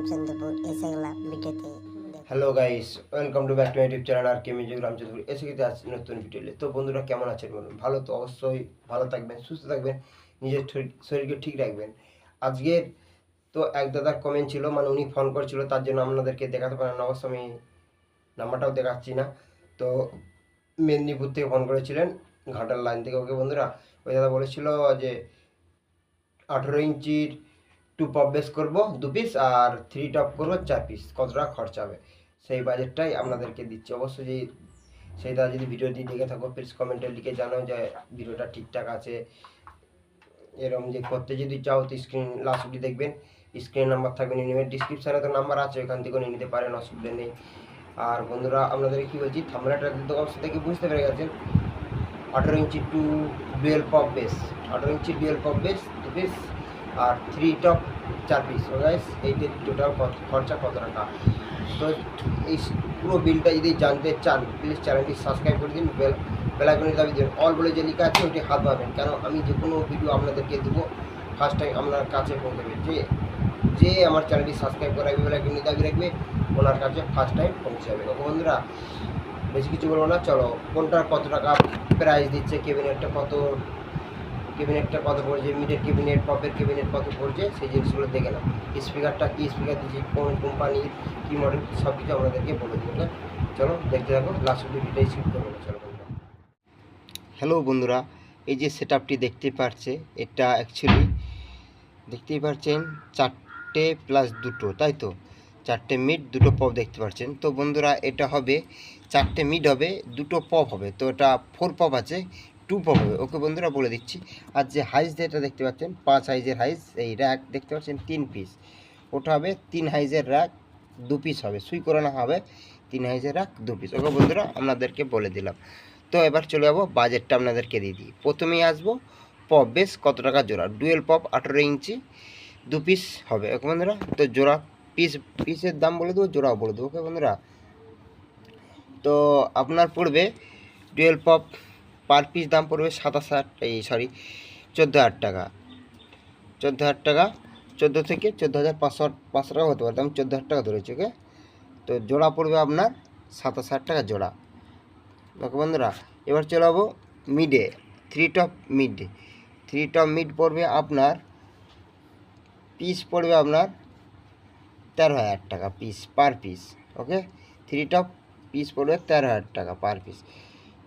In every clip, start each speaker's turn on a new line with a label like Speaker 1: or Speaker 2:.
Speaker 1: রামচন্দ্রপুর ভিডিওতে
Speaker 2: hello guys welcome to back to YouTube channel R K music Ramchandrapur এসে গেছে আজ নতুন ভিডিও তো বন্ধুরা, কেমন আছেন বলুন? ভালো তো অবশ্যই, ভালো থাকবেন, সুস্থ থাকবেন, নিজের শরীর- শরীরকে ঠিক রাখবেন। আজকের তো এক দাদার কমেন্ট ছিল মানে উনি ফোন করেছিল, তার জন্য আপনাদেরকে দেখাতে পারেন অবশ্য আমি নাম্বারটাও দেখাচ্ছি না। তো মেদিনীপুর থেকে ফোন করেছিলেন ঘাটার লাইন থেকে। ওকে বন্ধুরা, ওই দাদা বলেছিল যে, আঠেরো ইঞ্চির টু পপ বেস করব, দু পিস আর থ্রি টপ করব, চার পিস কত টাকা খরচা হবে? সেই বাজেটটাই আপনাদেরকে দিচ্ছি। অবশ্যই যে সেই দাদা যদি ভিডিওটি দেখে থাকো প্লিজ কমেন্টে লিখে জানো যে ভিডিওটা ঠিকঠাক আছে। এরকম যে করতে যদি চাও, তো স্ক্রিন লাস্ট অব্দি দেখবেন। স্ক্রিন নাম্বার থাকবে নিয়ে নেবেন। ডিসক্রিপশানে তো নাম্বার আছে ওখান থেকে নিয়ে নিতে পারেন, অসুবিধা নেই। আর বন্ধুরা আপনাদের কি বলছি থামলাটা তো অবস্থা থেকে বুঝতে পেরে গেছেন। আঠেরো inch two dual pop bass আঠেরো ইঞ্চি ডুয়েল পপ বেস দু পিস আর থ্রি টপ চার পিস গাইস এইটির টোটাল খরচা কত টাকা? তো এই পুরো বিলটা যদি জানতে চান প্লিজ চ্যানেলটি সাবস্ক্রাইব করে দিন বেল বেলাইকনে দাবি দিন। অল বলে যে লেখা আছে ওটি হাত পাবেন কেন? আমি যে কোনো ভিডিও আপনাদেরকে দেবো ফার্স্ট টাইম আপনার কাছে পৌঁছাবে যে যে আমার চ্যানেলটি সাবস্ক্রাইব করে রাখবে বেলাইকনে দাবি রাখবে, ওনার কাছে ফার্স্ট টাইম পৌঁছে যাবে। বন্ধুরা, বেশি কিছু বলব না, চলো। কোনটা কত টাকা প্রাইস দিচ্ছে, কেবিনেটটা কত কেবিনেটটা কত পড়ছে, মিডের কেবিনেট পপের কেবিনেট কত পড়ছে, সেই জিনিসগুলো দেখে নাও। স্পিকারটা কী স্পিকার দিচ্ছে কোন কোম্পানির কী মডেল সব কিছু আপনাদেরকে বলে দিই চলো, দেখতে থাকো লাস্ট ভিডিওটাই শুট করব চলো বন্ধুরা। হ্যালো বন্ধুরা, এই যে সেট আপটি দেখতে পারছে, এটা অ্যাকচুয়ালি দেখতেই পাচ্ছেন চারটে প্লাস দুটো, তাই তো? চারটে মিড দুটো পপ দেখতে পাচ্ছেন তো বন্ধুরা, এটা হবে, চারটে মিড হবে, দুটো পপ হবে। তো এটা ফোর পপ আছে টু পপ হবে ওকে বন্ধুরা বলে দিচ্ছি, আর যে হাইস যেটা দেখতে পাচ্ছেন, পাঁচ হাইজের হাইস এই র্যাক দেখতে পাচ্ছেন, তিন পিস ওটা হবে তিন হাইজের র্যাক দু পিস হবে। সুই করানো হবে তিন হাইজের র্যাক দু পিস ওকে বন্ধুরা, আপনাদেরকে বলে দিলাম। তো এবার চলে যাব বাজেটটা আপনাদেরকে দিয়ে দিই। প্রথমেই আসব পপ বেশ কত টাকা জোড়া? ডুয়েল পপ আঠেরো ইঞ্চি, দু পিস হবে। ওকে বন্ধুরা, তো জোড়া পিস পিসের দাম বলে দেবো, জোড়াও বলে দেবো। ওকে বন্ধুরা, তো আপনার পড়বে ডুয়েল পপ পার পিস দাম পড়বে সাতাশ হাজার, এই সরি চোদ্দ হাজার টাকা। চোদ্দ হাজার টাকা, চোদ্দ থেকে চোদ্দ হাজার পাঁচশো পাঁচশো টাকা হতে পারে আমি চোদ্দ হাজার টাকা ধরেছি ওকে তো জোড়া পড়বে আপনার সাতাশ হাজার টাকা জোড়া। ওকে বন্ধুরা, এবার চলে যাব মিডে three top mid three top mid পড়বে আপনার পিস পড়বে আপনার তেরো হাজার টাকা piece per piece okay three top piece পড়বে তেরো হাজার টাকা পার পিস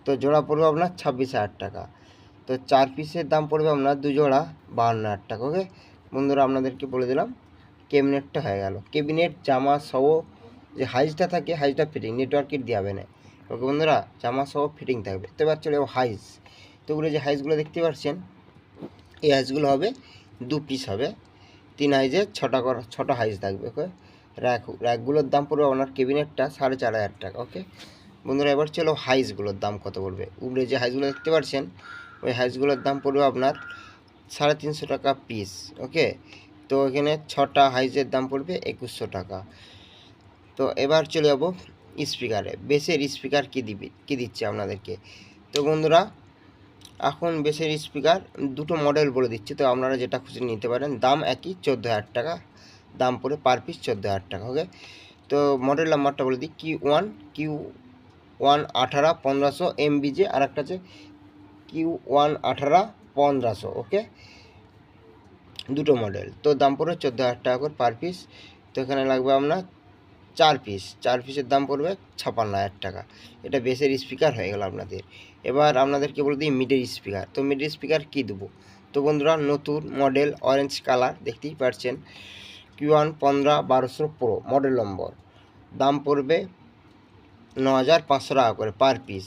Speaker 2: তো জোড়া পড়বে আপনার ছাব্বিশ হাজার টাকা। তো চার পিসের দাম পড়বে আপনার দু জোড়া বাহান্ন হাজার টাকা, ওকে? বন্ধুরা, আপনাদেরকে বলে দিলাম, কেবিনেটটা হয়ে গেল। কেবিনেট, জামা সহ যে হাইজটা থাকে, হাইজটা ফিটিং নেটওয়ার্কের দিয়ে হবে না। ওকে বন্ধুরা, জামা সহ ফিটিং থাকবে। তো এবার চলে হাইজ। তো ওগুলো যে হাইজগুলো দেখতে পাচ্ছেন, এই হাইজগুলো হবে, দু পিস হবে। তিন হাইজে ছটা কর, ছটা হাইজ থাকবে, ওকে? র্যাক র্যাকগুলোর দাম পড়বে আপনার কেবিনেটটা সাড়ে চার হাজার টাকা, ওকে? বন্ধুরা, এবার চলো হাইসগুলোর দাম কত পড়বে? উপরে যে হাইসগুলো দেখতে পাচ্ছেন, ওই হাইসগুলোর দাম পড়বে আপনার সাড়ে তিনশো টাকা পিস ওকে তো এখানে ছটা হাইজের দাম পড়বে একুশশো টাকা। তো এবার চলে যাব স্পিকারে বেসের স্পিকার কী দিবি, কী দিচ্ছে আপনাদেরকে? তো বন্ধুরা, এখন বেসের স্পিকার দুটো মডেল বলে দিচ্ছি, তো আপনারা যেটা খুশি নিতে পারেন, দাম একই চোদ্দ হাজার টাকা, দাম পড়ে পার পিস চোদ্দ হাজার টাকা ওকে তো মডেল নাম্বারটা বলে দিই কিউ ওয়ান কিউ ওয়ান আঠারো পনেরোশো এমবিজে আর একটা আছে কিউ ওয়ান আঠারো পনেরোশো, ওকে? দুটো মডেল। তো দাম পড়বে চোদ্দ হাজার টাকা করে পার পিস। তো এখানে লাগবে আপনার চার পিস। চার পিসের দাম পড়বে ছাপান্ন হাজার টাকা। এটা বেসের স্পিকার হয়ে গেল আপনাদের। এবার আপনাদেরকে বলে দিই মিডের স্পিকার। তো মিডের স্পিকার কী দেবো? তো বন্ধুরা, নতুন মডেল অরেঞ্জ কালার দেখতেই পাচ্ছেন কিউ ওয়ান পনেরো বারোশো প্রো মডেল নম্বর দাম পড়বে ন হাজার পাঁচশো টাকা করে পার পিস।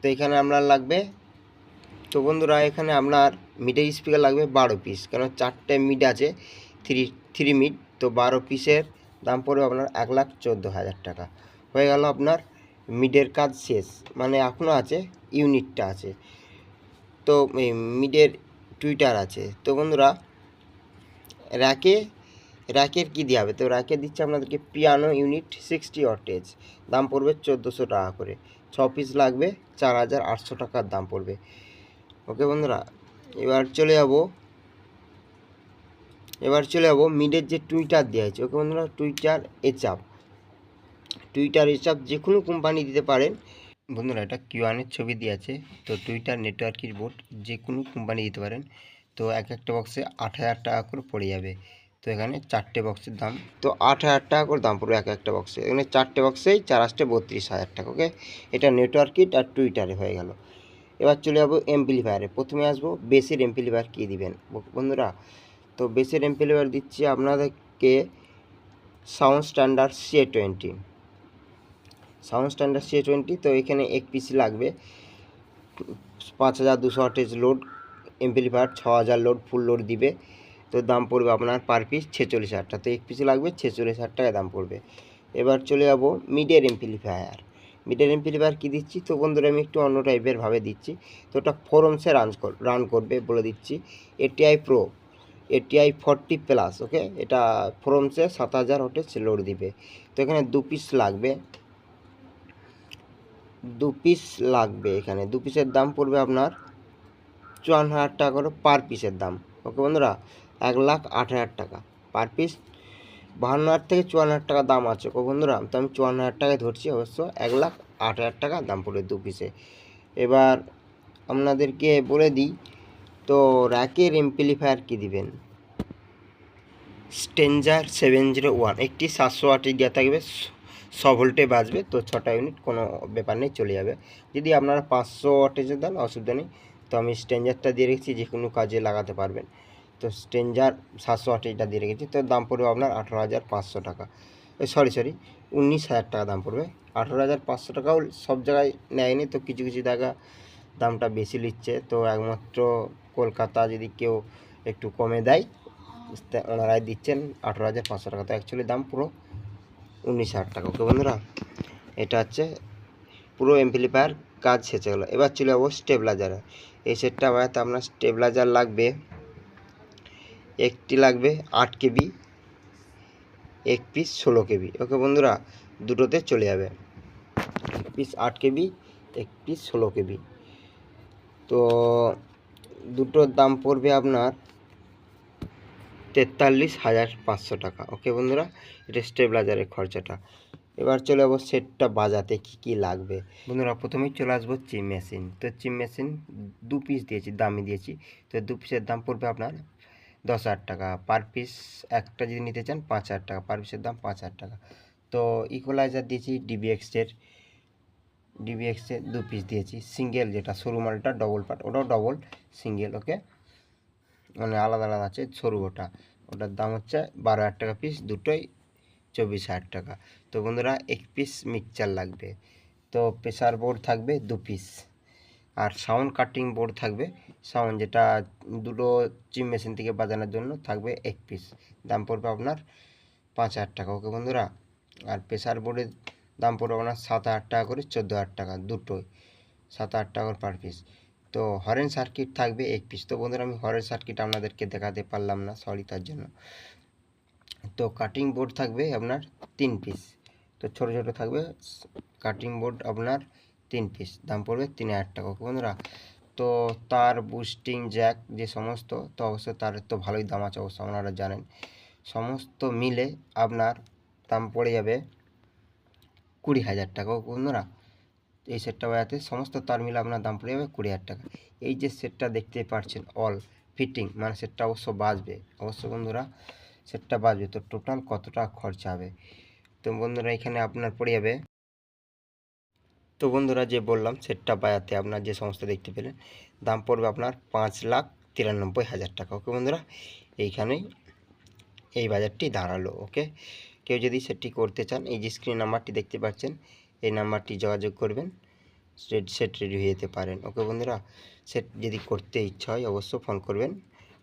Speaker 2: তো এখানে আপনার লাগবে, তো বন্ধুরা এখানে আপনার মিডের স্পিকার লাগবে বারো পিস কেন চারটে মিড আছে, থ্রি থ্রি মিড, তো বারো পিসের দাম পড়বে আপনার এক লাখ চোদ্দ হাজার টাকা। হয়ে গেল আপনার মিডের কাজ শেষ মানে এখনও আছে, ইউনিটটা আছে, তো মিডের টুইটার আছে। তো বন্ধুরা, র্যাকে র্যাকের কী দেওয়া হবে? তো র্যাকে দিচ্ছে আপনাদেরকে পিয়ানো ইউনিট সিক্সটি অটেজ দাম পড়বে চোদ্দোশো টাকা করে। ছ পিস লাগবে, চার হাজার আটশো টাকার দাম পড়বে। ওকে বন্ধুরা, এবার চলে যাব। এবার চলে যাব মিডের যে টুইটার দেওয়া হয়েছে। ওকে বন্ধুরা, টুইটার এচাপ। টুইটার এচাপ যে কোনো কোম্পানি দিতে পারেন। বন্ধুরা, এটা কিউআনের ছবি দিয়ে আছে। তো টুইটার নেটওয়ার্কের বোর্ড যে কোনো কোম্পানি দিতে পারেন। তো এক একটা বক্সে আট হাজার টাকা করে পড়ে যাবে। তো এখানে চারটে বক্সের দাম। তো আট হাজার টাকা করে দাম পড়বে এক একটা বক্সে এখানে চারটে বক্সেই চার আসতে বত্রিশ হাজার টাকা ওকে এটা নেটওয়ার্ক কিট আর টুইটারে হয়ে গেল। এবার চলে যাব এমপ্লিফায়ারে প্রথমে আসব বেসের এমপ্লিফায়ার কী দিবেন? বন্ধুরা, তো বেসের এমপ্লিফায়ার দিচ্ছি আপনাদেরকে sound standard C twenty sound standard C twenty তো এখানে এক পিসি লাগবে। পাঁচ হাজার দুশো আটেজ লোড এমপ্লিফায়ার ছ হাজার লোড ফুল লোড দিবে। তো দাম পড়বে আপনার পার পিস ছেচল্লিশ হাজার টাকা। তো এক পিসি লাগবে ছেচল্লিশ হাজার টাকা দাম পড়বে। এবার চলে যাব মিডের এমপ্লিফায়ার মিডের এমপ্লিফায়ার কী দিচ্ছি? তো বন্ধুরা, আমি একটু অন্য টাইপের ভাবে দিচ্ছি। তো ওটা ফোরমসে রান রান করবে বলে দিচ্ছি। ATI pro ATI forty plus okay এটা ফোরমসে সাত হাজার হোটেল লোড দিবে। তো এখানে দু পিস লাগবে। দু পিস লাগবে এখানে। দু পিসের দাম পড়বে আপনার চুয়ান্ন হাজার টাকা করে পার পিসের দাম। ওকে বন্ধুরা? এক লাখ আট হাজার টাকা। পার পিস বাহান্ন হাজার থেকে চুয়ান্ন হাজার টাকা দাম আছে। ওকে বন্ধুরা, তো আমি চুয়ান্ন হাজার টাকায় ধরছি অবশ্য। এক লাখ আট হাজার টাকা দাম পড়ে দু পিসে এবার আপনাদেরকে বলে দিই, তো র্যাকের এমপ্লিফায়ার কী দিবেন? স্টেঞ্জার সেভেন জিরো ওয়ান একটি সাতশো আটের দেওয়া থাকবে, ছ ভোল্টে বাজবে, তো ছটা ইউনিট কোনো ব্যাপার নেই, চলে যাবে। যদি আপনারা পাঁচশো ওয়াটেজের দেন অসুবিধা নেই। তো আমি স্টেঞ্জারটা দিয়ে রেখেছি যে কোনো কাজে লাগাতে পারবেন। তো স্টেঞ্জার সাতশো আটেজটা দিয়ে রেখেছি। তো দাম পড়বে আপনার আঠারো হাজার পাঁচশো টাকা। সরি সরি উনিশ হাজার টাকা দাম পড়বে। আঠারো হাজার পাঁচশো টাকাও সব জায়গায় নেয়নি, তো কিছু কিছু জায়গা দামটা বেশি নিচ্ছে। তো একমাত্র কলকাতা যদি কেউ একটু কমে দেয় ওনারাই দিচ্ছেন আঠারো হাজার পাঁচশো টাকা। তো অ্যাকচুয়ালি দাম পুরো উনিশ হাজার টাকা। ওকে বন্ধুরা, এটা হচ্ছে পুরো এমপ্লিফায়ার কাজ শেষে গেলো। এবার চলে যাব স্টেবিলাইজারে এই সেটটা বাড়াতে আপনার স্টেবিলাইজার লাগবে একটি লাগবে আট কেবি, এক পিস ষোলো কেবি। ওকে বন্ধুরা, দুটোতে চলে যাবে। এক পিস আট কেবি, এক পিস ষোলো কেবি। তো দুটোর দাম পড়বে আপনার তেতাল্লিশ হাজার পাঁচশো টাকা। ওকে বন্ধুরা, এটা স্টেবিলাইজারের খরচাটা। এবার চলে যাব সেটটা বাজাতে কি কি লাগবে। বন্ধুরা, প্রথমেই চলে আসব চিম মেশিন। তো চিম মেশিন দু পিস দিয়েছি, দামি দিয়েছি। তো দু পিসের দাম পড়বে আপনার দশ হাজার টাকা। পার পিস একটা যদি নিতে চান পাঁচ হাজার টাকা। পার পিসের দাম পাঁচ হাজার টাকা। তো ইকুয়ালাইজার দিয়েছি ডিবিএক্সের ডিবিএক্সের দু পিস দিয়েছি। সিঙ্গেল যেটা সরু মালটা ডবল পার্ট ওটাও ডবল সিঙ্গেল ওকে মানে আলাদা আলাদা আছে সরু ওটা। ওটার দাম হচ্ছে বারো হাজার টাকা পিস দুটোই চব্বিশ হাজার টাকা। তো বন্ধুরা, এক পিস মিক্সচার লাগবে। তো প্রেসার বোর্ড থাকবে দু পিস আর সাউন্ড কাটিং বোর্ড থাকবে। সাউন্ড যেটা দুটো চিম মেশিন থেকে বাজানোর জন্য থাকবে এক পিস দাম পড়বে আপনার পাঁচ হাজার টাকা। ওকে বন্ধুরা? আর প্রেসার বোর্ডের দাম পড়বে আপনার সাত হাজার টাকা করে চোদ্দ হাজার টাকা দুটোই। সাত হাজার টাকা করে পার পিস তো হরেন সার্কিট থাকবে এক পিস তো বন্ধুরা, আমি হরেন সার্কিট আপনাদেরকে দেখাতে পারলাম না সরি তার জন্য। তো কাটিং বোর্ড থাকবে আপনার তিন পিস তো ছোটো ছোটো থাকবে। কাটিং বোর্ড আপনার তিন পিস দাম পড়বে তিন হাজার টাকা। বন্ধুরা, তো তার বুস্টিং জ্যাক যে সমস্ত, তো অবশ্যই তার তো ভালোই দাম আছে অবশ্য আপনারা জানেন। সমস্ত মিলে আপনার দাম পড়ে যাবে কুড়ি হাজার টাকা। বন্ধুরা, এই সেটটা বাজাতে সমস্ত তার মিলে আপনার দাম পড়ে যাবে কুড়ি হাজার টাকা। এই যে সেটটা দেখতে পাচ্ছেন অল ফিটিং মানে সেটটা অবশ্য বাজবে। অবশ্য বন্ধুরা সেটটা বাজবে, তো টোটাল কত টাকা খরচা হবে? তো বন্ধুরা, এখানে আপনার পড়ে যাবে তো বন্ধুরা যে বললাম, সেটটা বাজাতে আপনার যে সমস্ত দেখতে পেলেন, দাম পড়বে আপনার পাঁচ লাখ তিরানব্বই হাজার টাকা। ওকে বন্ধুরা, এইখানেই এই বাজারটি দাঁড়াল, ওকে? কেউ যদি সেটটি করতে চান, এই যে স্ক্রিন নাম্বারটি দেখতে পাচ্ছেন, এই নাম্বারটি যোগাযোগ করবেন, সেট সেট রেডি হয়ে যেতে পারেন, ওকে বন্ধুরা? সেট যদি করতে ইচ্ছা হয় অবশ্য ফোন করবেন,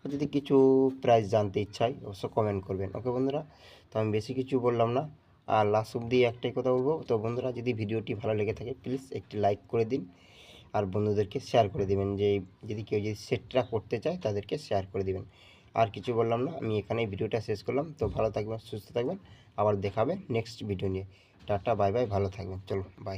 Speaker 2: আর যদি কিছু প্রাইস জানতে ইচ্ছা হয় অবশ্য কমেন্ট করবেন, ওকে বন্ধুরা? তো আমি বেশি কিছু বললাম না আর লাস্ট অব্দি একটাই কথা বলব। তো বন্ধুরা, যদি ভিডিওটি ভালো লেগে থাকে প্লিজ একটি লাইক করে দিন আর বন্ধুদেরকে শেয়ার করে দিবেন। যে যদি কেউ যদি সেটটা করতে চায়, তাদেরকে শেয়ার করে দিবেন। আর কিছু বললাম না, আমি এখানেই ভিডিওটা শেষ করলাম। তো ভালো থাকবেন, সুস্থ থাকবেন। আবার দেখাবে নেক্সট ভিডিও নিয়ে। টাটা বাই বাই ভালো থাকবেন। চলো বাই